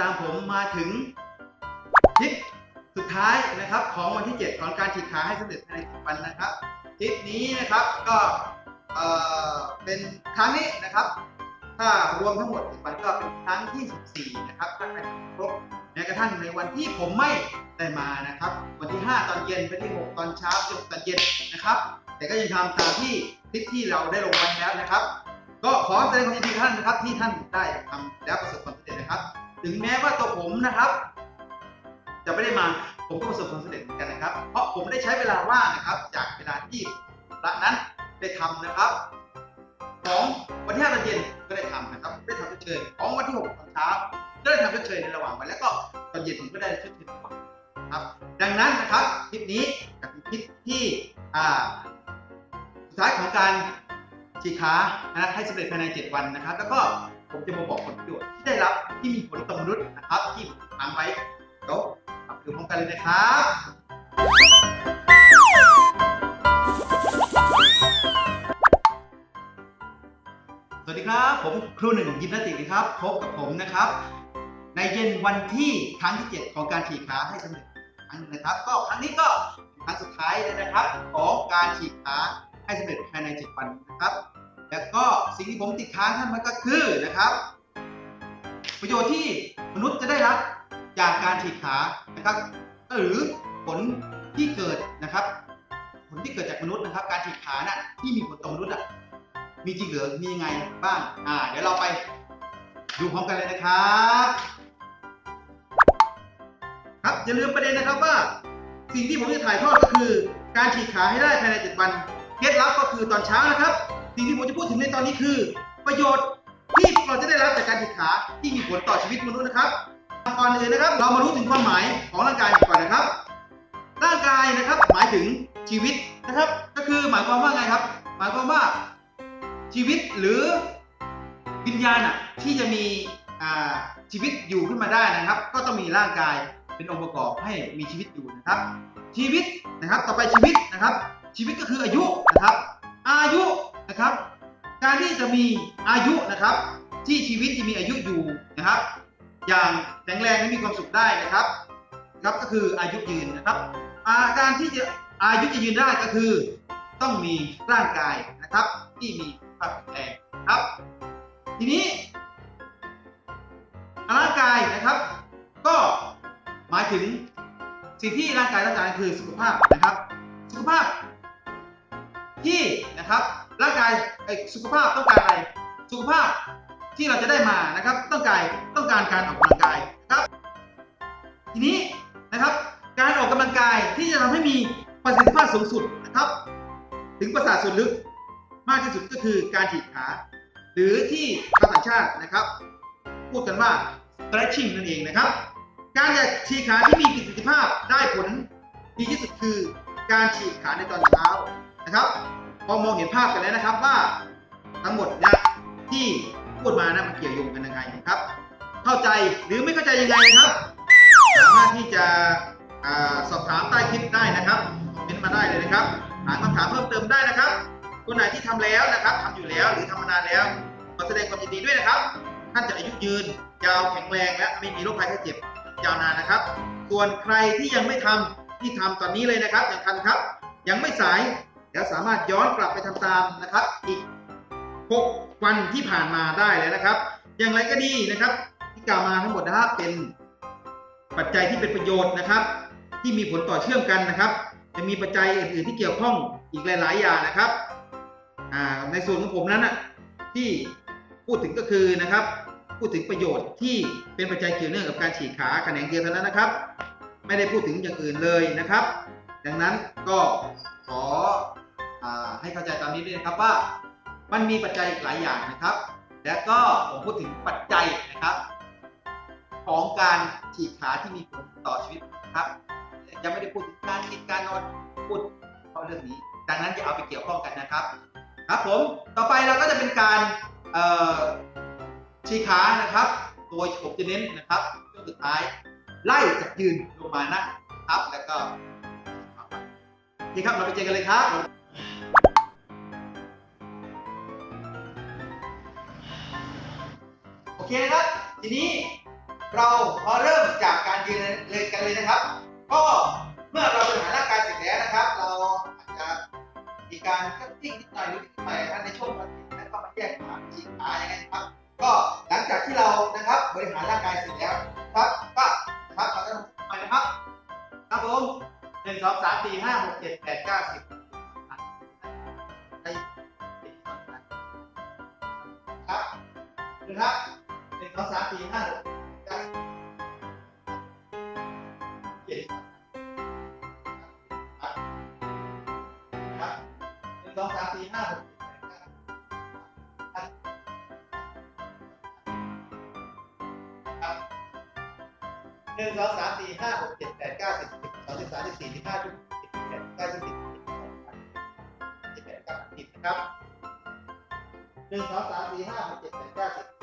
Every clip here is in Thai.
ตามผมมาถึงทริปสุดท้ายนะครับ ของวันที่ 7 ของการฉีดขาให้สำเร็จภายใน10วันนะครับทริปนี้นะครับก็เอ่อเป็นครั้งนี้นะครับ ถ้ารวมทั้งหมด10วันก็เป็นครั้งที่ 14 นะครับถ้าใครครบแม้กระทั่งในวันที่ผมไม่ได้มานะครับ วันที่ 5 ตอนเย็นวันที่ 6 ตอนเช้าจนตอนเย็นนะครับ แต่ก็ยังทำตามที่คลิปที่เราได้ลงไว้แล้วนะครับ ก็ขอแสดงความยินดีท่านนะครับที่ท่านได้ทำแล้วประสบความสำเร็จนะครับ ถึงแม้ว่าตัวผมนะครับ จะไม่ได้มาผมก็ประสบความสำเร็จเหมือนกันนะครับ เพราะผมได้ใช้เวลาว่างนะครับ จากเวลาที่พระนั้นได้ทำนะครับ ของวันที่5ตอนเย็นก็ได้ทำนะครับ ได้ทำชดเชยของวันที่6ตอนเช้าก็ได้ทำชดเชยในระหว่างวันแล้วก็ตอนเย็นผมก็ได้ชดเชยในระหว่างครับ ดังนั้นนะครับคลิปนี้กับเป็นคลิปที่อ่าสุดท้ายของการฉีดขานะให้สำเร็จภายใน 7 วันนะครับ แล้วก็ผมจะมาบอกผลประโยชน์ที่ได้รับ ที่มีผลต่อมนุษย์นะครับ ที่ผมทำไว้เดี๋ยวมาดูพร้อมกันเลยนะครับสวัสดีครับ ผมครูหนึ่งยิมนาติกนะครับ พบกับผมนะครับ ในเย็นวันที่ครั้งที่ 7 ของการฉีดขาให้สำเร็จครั้งนึงนะครับ ก็ครั้งนี้ก็ครั้งสุดท้ายเลยนะครับ ของการฉีดขาให้สำเร็จภายใน 7 วันนะครับ แล้วก็สิ่งที่ผมติดค้างท่านมันก็คือนะครับ ประโยชน์ที่มนุษย์จะได้รับจากการฉีดขานะครับ หรือผลที่เกิดนะครับ ผลที่เกิดจากมนุษย์นะครับ การฉีดขาน่ะที่มีผลต่อมนุษย์อะมีจริงหรือมียังไงบ้างอ่า เดี๋ยวเราไปดูพร้อมกันเลยนะครับครับอย่าลืมประเด็นนะครับว่า สิ่งที่ผมจะถ่ายทอดก็คือ การฉีดขาให้ได้ภายใน7วันเคล็ดลับก็คือตอนเช้านะครับ สิ่งที่ผมจะพูดถึงในตอนนี้คือ ประโยชน์ ที่เราจะได้รับจากการฉีดขาที่มีผลต่อชีวิตมนุษย์นะครับก่อนอื่นนะครับ เรามารู้ถึงความหมายของร่างกายก่อนนะครับ ร่างกายนะครับหมายถึงชีวิตนะครับ ก็คือหมายความว่าไงครับ หมายความว่าชีวิตหรือวิญญาณอะที่จะมีอ่าชีวิตอยู่ขึ้นมาได้นะครับ ก็ต้องมีร่างกายเป็นองค์ประกอบให้มีชีวิตอยู่นะครับ ชีวิตนะครับ ต่อไปชีวิตนะครับ ชีวิตก็คืออายุนะครับ อายุนะครับ การที่จะมีอายุนะครับ ที่ชีวิตที่มีอายุอยู่นะครับ อย่างแข็งแรงและมีความสุขได้นะครับครับก็คืออายุยืนนะครับอาการที่จะอายุจะยืนได้ก็คือ ต้องมีร่างกายนะครับ ที่มีสภาพแข็งนะครับ ทีนี้ร่างกายนะครับ ก็หมายถึงสิ่งที่ร่างกายต้องการคือสุขภาพนะครับ สุขภาพที่นะครับ ร่างกายไอ้สุขภาพต้องการอะไรสุขภาพที่เราจะได้มานะครับ ต้องการต้องการการออกกำลังกายนะครับ ทีนี้นะครับ การออกกำลังกายที่จะทำให้มีประสิทธิภาพสูงสุดนะครับ ถึงประสาทส่วนลึกมากที่สุดก็คือการฉีดขา หรือที่ชาวต่างชาตินะครับ พูดกันว่า stretching นั่นเองนะครับ การจะฉีดขาที่มีประสิทธิภาพได้ผลดีที่สุดคือการฉีดขาในตอนเช้านะครับ พอมองเห็นภาพกันแล้วนะครับว่าทั้งหมดนี่ยที่พูดมานะมันเกี่ยวโยงกันยังไงนะครับ เข้าใจหรือไม่เข้าใจยังไงนะครับ สามารถที่จะอสอบถามใต้คลิปได้นะครับคอมเมนต์มาได้เลยนะครับถามคำถามเพิ่มเติมได้นะครับ คนไหนที่ทำแล้วนะครับทำอยู่แล้วหรือทำมานานแล้วขอแสดงความยินดีด้วยนะครับ ท่านจะอายุยืน ยาวแข็งแรงและไม่มีโรคภัยไข้เจ็บยาวนานนะครับ ส่วนใครที่ยังไม่ทำที่ทำตอนนี้เลยนะครับยังทันครับ ยังไม่สาย แล้วสามารถย้อนกลับไปทำตามนะครับ อีก 6 วันที่ผ่านมาได้เลยนะครับ อย่างไรก็ดีนะครับ ที่กล่าวมาทั้งหมดนะครับเป็นปัจจัยที่เป็นประโยชน์นะครับ ที่มีผลต่อเชื่อมกันนะครับ จะมีปัจจัยอื่นๆที่เกี่ยวข้องอีกหลาย ๆ อย่างนะครับในส่วนของผมนั้นนะที่พูดถึงก็คือนะครับ พูดถึงประโยชน์ที่เป็นปัจจัยเกี่ยวเนื่องกับการฉีกขาแขนงเดียวเท่านั้นนะครับ ไม่ได้พูดถึงอย่างอื่นเลยนะครับ ดังนั้นก็ขอ ให้เข้าใจตามนี้ด้วยนะครับว่ามันมีปัจจัยอีกหลายอย่างนะครับ และก็ผมพูดถึงปัจจัยนะครับ ของการฉีกขาที่มีผลต่อชีวิตนะครับยังไม่ได้พูดถึงการกินการนอนพูดเพราะเรื่องนี้ ดังนั้นอย่าเอาไปเกี่ยวข้องกันนะครับ ครับผมต่อไปเราก็จะเป็นการฉีกขานะครับ โดยผมจะเน้นนะครับช่วงสุดท้ายไล่จากยืนลงมานะครับ แล้วก็โอเคครับเราไปเจอกันเลยครับ โอเคนะครับ ทีนี้เรามาเริ่มจากการยืนเลยกันเลยนะครับ ก็เมื่อเราบริหารร่างกายเสร็จแล้วนะครับ เราอาจจะมีการคัตติ้งนิดหน่อยหรือนิดหน่อยนะในช่วงวันนี้แล้วก็มาแยกขาฉีกขาอย่างไงนะครับ ก็หลังจากที่เรานะครับบริหารร่างกายเสร็จแล้วครับก็นะครับเราจะทำไปนะครับครับผมหนึ่งสองสามสี่ห้าหกเจ็ดแปดเก้าสิบ นะครับหนึ่งสองสามสี่ห้าหกเจ็ดเจ็ดครับหนึ่งสองสามสี่ห้าหกหนึ่งสองสามสี่ห้าหกเจ็ดแปดเก้าสิบสิบสองสิบสามสิบสี่สิบห้าสิบสิบเจ็ดเก้าสิบสิบสิบแปดเก้าสิบนะครับหนึ่งสองสามสี่ห้าหกเจ็ดแปดเก้าสิบ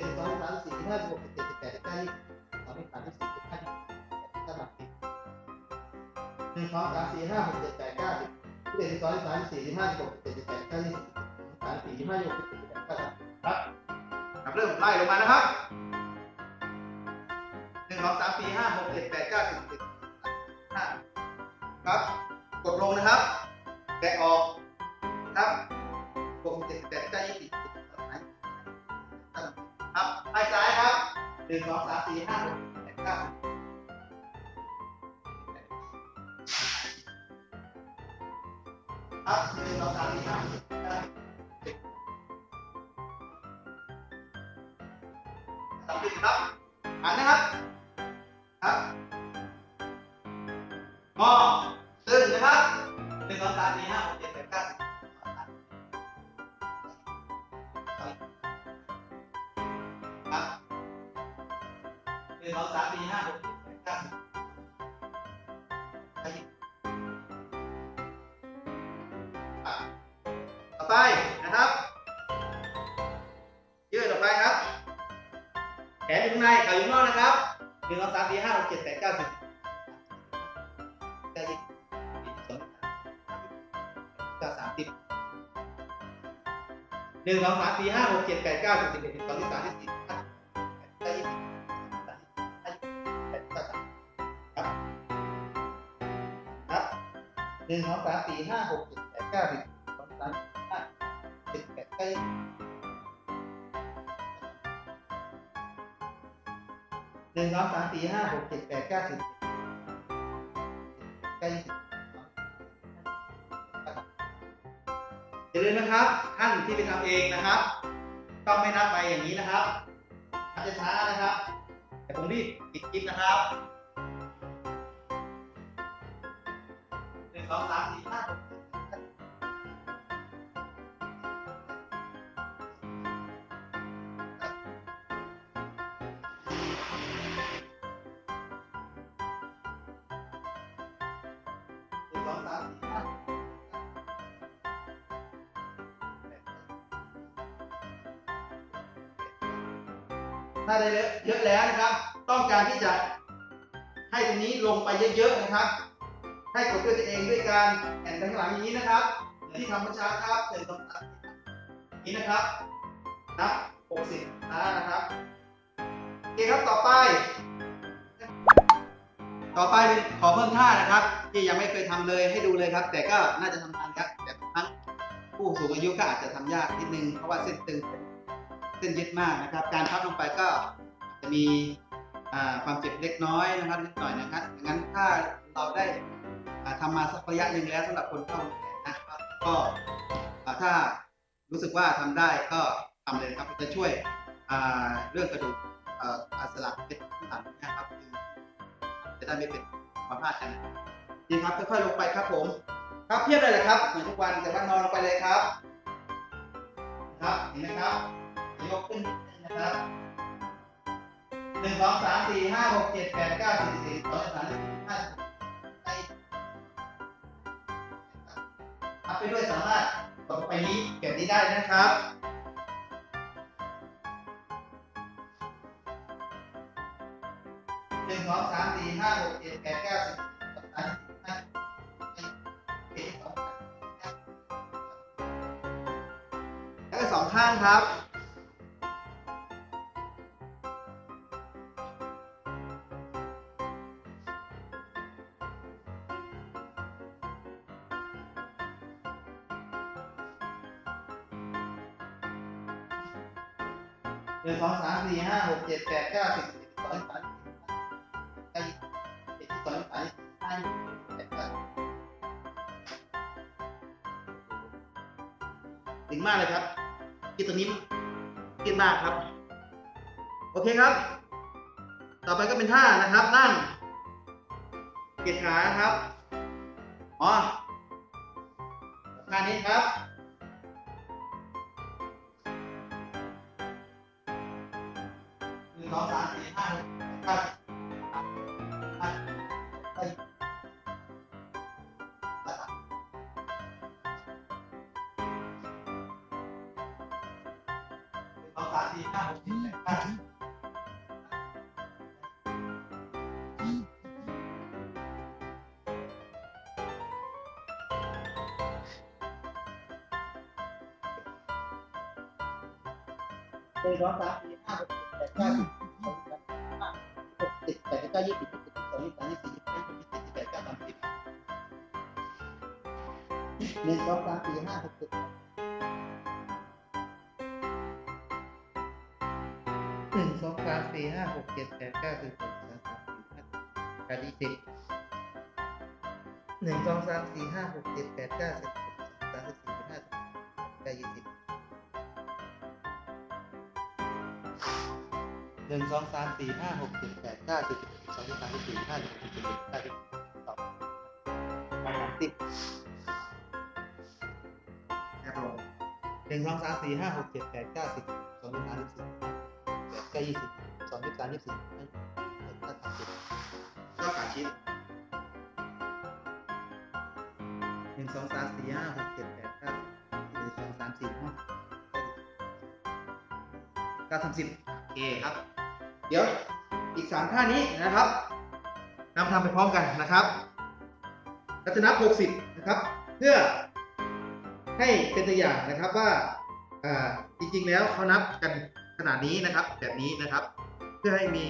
จ็ดสิบสองสิบสามสิบสี่สิบห้าสิบหกสิบเจ็ดสิบแปดสิบเก้ายี่สิบสองสิบสามสิบสี่สิบห้าสิบหกสิบเจ็ดสิบแปดสิบเก้าสิบหนึ่งสองสามสี่ห้าหกเจ็ดแปดเก้าสิบสิบเอ็ดสิบสองสิบสามสิบสี่สิบห้าสิบหกสิบเจ็ดสิบแปดสิบเก้ายี่สิบสามสี่สิบห้าสิบหกสิบเจ็ดสิบแปดสิบเก้าสิบครับครับเริ่มไล่ลงมานะครับหนึ่งสองสามสี่ห้าหกเจ็ดแปดเก้าสิบสิบห้าครับ กดลงนะครับ แตะออก ครับไปซ้ายครับหนึ่งสองสามสี่ห้าหกเจ็ดแปดเก้าครับหนึ่งสองสามสี่ห้า สองสามสี่ห้าหกเจ็ดต่อไปนะครับ ยืดออกไปครับ แขนอยู่ข้างในขาอยู่ข้างนอกนะครับหนึ่งสองสามสี่ห้าหกเจ็ดแปดเก้าสิบเก้าสิบเก้าสามสิบหนึ่งสองสามสี่ห้าหกเจ็ดแปดเก้าสิบสิบเอ็ดสิบสอง นึ่งสองสามสี่ห้าหกเจ็ดแปดเก้าสิบสองสามสี่ห้าเจ็ดแปดเก้าหนึ่งสองสามสี่ห้าหกเจ็ดแปดเก้าสิบใกล้สิบอย่าลืมนะครับท่านที่ไปทำเองนะครับ ต้องไม่นับไปอย่างนี้นะครับอาจจะช้านะครับ แต่ผมรีบปิดคลิปนะครับ สองสามสี่ห้าหกหนึ่งสองสามสี่ห้าถ้าได้เยอะแล้วนะครับ ต้องการที่จะให้ตรงนี้ลงไปเยอะๆนะครับ ให้กดด้วยตัวเองด้วยการแอนข้างหลังอย่างนี้นะครับที่ทำเมื่อเช้าครับหนึ่งสองนี้นะครับนับหกสิบนะครับโอเคครับต่อไป ต่อไปขอเพิ่มท่านะครับ ที่ยังไม่เคยทำเลยให้ดูเลยครับ แต่ก็น่าจะทำทันครับแต่บางครั้งผู้สูงอายุก็อาจจะทำยากนิดนึงเพราะว่าเส้นตึงเส้นยึดมากนะครับ การพับลงไปก็จะมีความเจ็บเล็กน้อยนะครับนิดหน่อยนะครับดังนั้นถ้าเราได้ อ่าทำมาสักระยะหนึ่งแล้วสำหรับคนเข้าโรงนนะก็ถ้ารู้สึกว่าทำได้ก็ทำเลยครับจะช่วยเรื่องกระดูกอ่ออ่าสลักเป็นพื้นฐานนะครับจะได้ไม่เป็นความพลาดกันดีครับค่อยๆลงไปครับผม ครับเพียบเลยแหละครับเหมือนทุกวันแต่ว่านอนลงไปเลยครับ ครับเห็นไหมครับยกขึ้นนะครับหนึ่งสองสามสี่ห้าหกเจ็ดแปดเก้าสิบสี่สิบสองสามสิบสี่สิบห้า ไปด้วยสามารถต่อไปนี้เก็บนี้ได้นะครับหนึ่งสองสามสี่ห้าหกเจ็ดแปดเก้าสิบสองสามแปดเก้าแล้วก็สองข้างครับ นึ่งสองสามสี่ห้าหกเจ็ดแปดเก้าสิบสิบเอ็ดสิบสองสามสี่ห้าสิบหกสิบเจ็ดสิบสองสามสี่ห้าสิบหกสิบเจ็ดแปดเก้าถึงมากเลยครับคิดตัวนี้คิดมากครับ โอเคครับ ต่อไปก็เป็นท่านะครับ นั่งเกียดขานะครับอ๋อท่านี้ครับ งสองสามสี่ห้าหกเจ็ดแปดเก้าสิบหนึ่งสองสามสี่ห้าหกเจ็ดแปดเก้าสิบหกสิบแปดเก้ายี่สิบสิบสองสิบสามยี่สิบห้าสิบเจ็ดยี่สิบแปดเก้าสามสิบหนึ่งสองสามสี่ห้าหกเจ็ สองสามสี่ห้าหกเจ็ดแปดเก้าสิบสองสามสามสี่ห้าแปดยี่สิบหนึ่งสองสามสี่ห้าหกเจ็ดแปดเก้าสิบสามสิบสี่สิบห้าแปดยี่สิบหนึ่งสองสามสี่ห้าหกเจ็ดแปดเก้าสิบสองสิบสามสิบสี่ห้าสิบหกสิบเจ็ดสิบแปดสิบสองสามสิบครับผมหนึ่งสองสามสี่ห้าหกเจ็ดแปดเก้าสิบสองสิบสามสิบสี่ แปดเก้ายี่สิบสองสิบสามสิบสี่ห้าสิบเจ็ดแปดสามสิบก็ขาชิ้นหนึ่งสองสามสี่ห้าหกเจ็ดแปดเก้าหนึ่งสองสามสี่ห้าเก้าสามสิบโอเคครับ เดี๋ยวอีกสามท่านี้นะครับนำทำไปพร้อมกันนะครับเราจะนับ60นะครับ เพื่อให้เป็นตัวอย่างนะครับว่าอ่าจริงๆแล้วเขานับกัน ขนาดนี้นะครับแบบนี้นะครับ เพื่อให้มี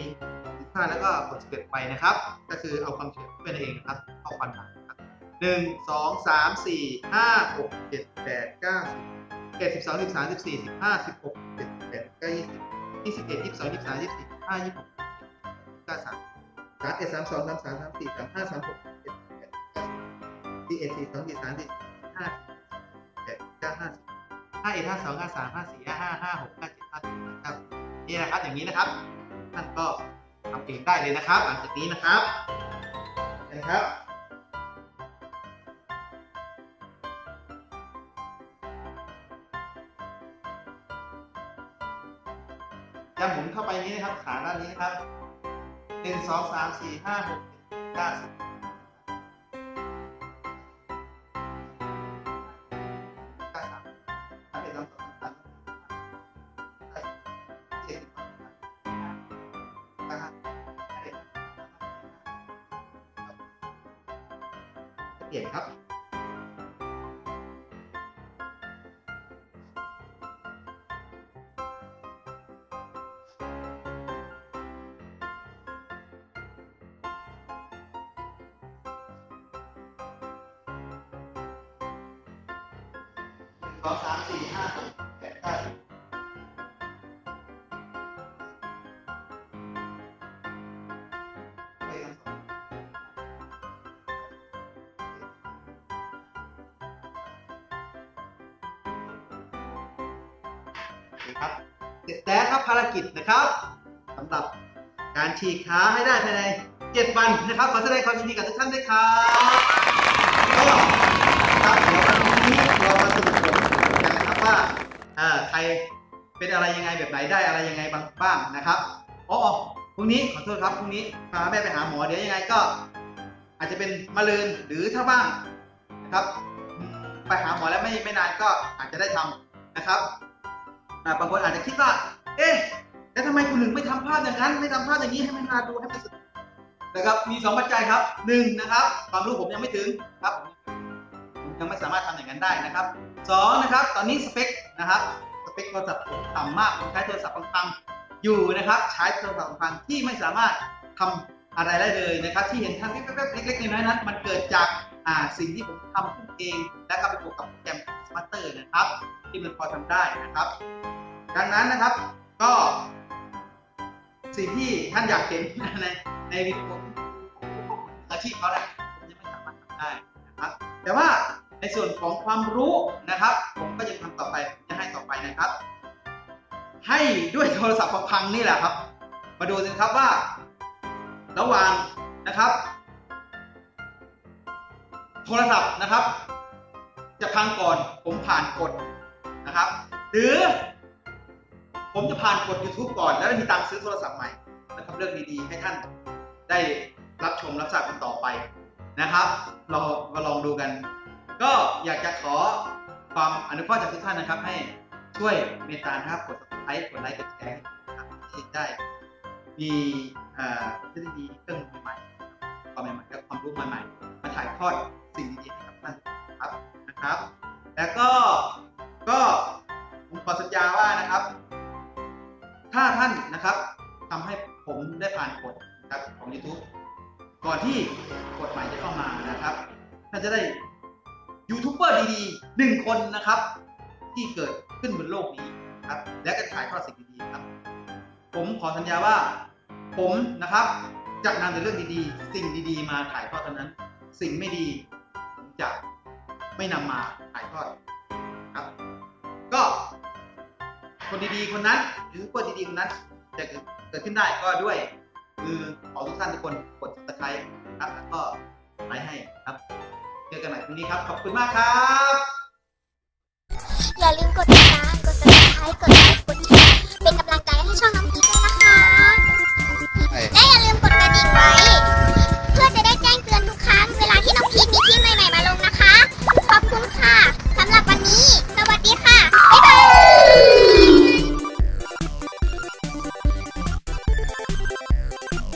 สิบห้าแล้วก็กดสิบเอ็ดไปนะครับ ก็คือเอาความเฉลี่ยเป็นเองนะครับเข้าฟันหางนะครับหนึ่งสองสามสี่ห้าหกเจ็ดแปดเก้าสิบเจ็ดสิบสองสิบสามสิบสี่สิบห้าสิบหกเจ็ดแปดเก้ายี่สิบยี่สิบเอ็ดยี่สิบสองยี่สิบสามยี่สิบสี่ห้ายี่สิบหกเก้าสามสามเอ็ดสามสองสามสามสามสี่สามห้าสามหกเจ็ดแปดเก้าสี่เอ็ดสี่สองสี่สามสี่ ห้าเอ็ดห้าสองห้าสามห้าสี่ห้าห้าห้าหกห้าเจ็ดห้าแปดห้าเก้านี่นะครับอย่างนี้นะครับท่านก็ทำเองได้เลยนะครับหลังจากนี้นะครับนะครับจะหมุนเข้าไปนี้นะครับ ขาด้านนี้นะครับหนึ่งสองสามสี่ห้าหกเจ็ดแปดเก้าสิบ เปลี่ยนครับสองสามสี่ห้า ครับเสร็จแล้วครับภารกิจนะครับสำหรับการฉีกขาให้ได้ภายในเจ็ดวันนะครับขอแสดงความยินดีกับทุกท่านด้วยครับก็ครับเดี๋ยววันนี้เรามาสรุปผลกันนะครับว่าเอ่อใครเป็นอะไรยังไงแบบไหนได้อะไรยังไงบ้างนะครับอ๋อพรุ่งนี้ขอโทษครับพรุ่งนี้พาแม่ไปหาหมอเดี๋ยวยังไงก็ อาจจะเป็นมะเร็งหรือถ้าว่างนะครับ ไปหาหมอแล้วไม่ไม่นานก็อาจจะได้ทำนะครับ บางคนอาจจะคิดว่า เอ๊ะแล้วทำไมคุณถึงไม่ทำภาพอย่างนั้น ไม่ทำภาพอย่างนี้ให้มันน่าดูให้มันสนุกนะครับ มีสองปัจจัยครับหนึ่งนะครับ ความรู้ผมยังไม่ถึงครับผมยังไม่สามารถทำอย่างนั้นได้นะครับสองนะครับ ตอนนี้สเปคนะครับสเปคโทรศัพท์ผมต่ำมากผมใช้โทรศัพท์พังๆอยู่นะครับ ใช้โทรศัพท์พังๆที่ไม่สามารถทำอะไรได้เลยนะครับ ที่เห็นทำแป๊บๆเล็กๆน้อยๆนั้น มันเกิดจาก อ่าสิ่งที่ผมทำขึ้นเอง และก็ไปบวกกับโปรแกรมสมาร์เตอร์นะครับ ที่มันพอทำได้นะครับ ดังนั้นนะครับก็สิ่งที่ท่านอยากเห็นในในวิดีโออาชีพเขาแหละผมยังไม่สามารถทำได้นะครับ แต่ว่าในส่วนของความรู้นะครับ ผมก็ยังทำต่อไปผมจะให้ต่อไปนะครับ ให้ด้วยโทรศัพท์พังนี่แหละครับ มาดูสิครับว่า ระหว่างนะครับ โทรศัพท์นะครับ จะพังก่อนผมผ่านกฎนะครับ หรือ ผมจะผ่านกฎ YouTube ก่อน แล้วมีตังค์ซื้อโทรศัพท์ใหม่นะครับเรื่องดีๆ ให้ท่านได้รับชมรับทราบกันต่อไปนะครับ เรามาลองดูกัน ก็อยากจะขอความอนุเคราะห์จากทุกท่านนะครับ ให้ช่วยเมตตานะครับกด subscribe กดไลค์กดแชร์นะครับที่ได้ มีเอ่อเทคโนโลยีเครื่องใหม่ๆความใหม่ๆและความรู้ใหม่ๆมาถ่ายทอด สิ่งดีๆให้กับท่านครับนะครับ แล้วก็ก็ผมขอสัญญาว่านะครับ ถ้าท่านนะครับทำให้ผมได้ผ่านกฎนะครับของ YouTube ก่อนที่กฎใหม่จะเข้ามานะครับท่านจะได้ยูทูบเบอร์ดีๆหนึ่งคนนะครับ ที่เกิดขึ้นบนโลกนี้นะครับ และก็ถ่ายทอดสิ่งดีๆครับ ผมขอสัญญาว่า ผมนะครับจะนำแต่เรื่องดีๆ สิ่งดีๆ มาถ่ายทอดเท่านั้น สิ่งไม่ดี จะไม่นำมาถ่ายทอดครับ ก็คนดีๆคนนั้นหรือคนดีๆคนนั้นจะเกิดขึ้นได้ก็ด้วยคือขอทุกท่านทุกคนกด subscribe ครับแล้วก็ไลค์ให้ครับเจอกันใหม่พรุ่งนี้ครับ ขอบคุณมากครับ อย่าลืมกดติดตาม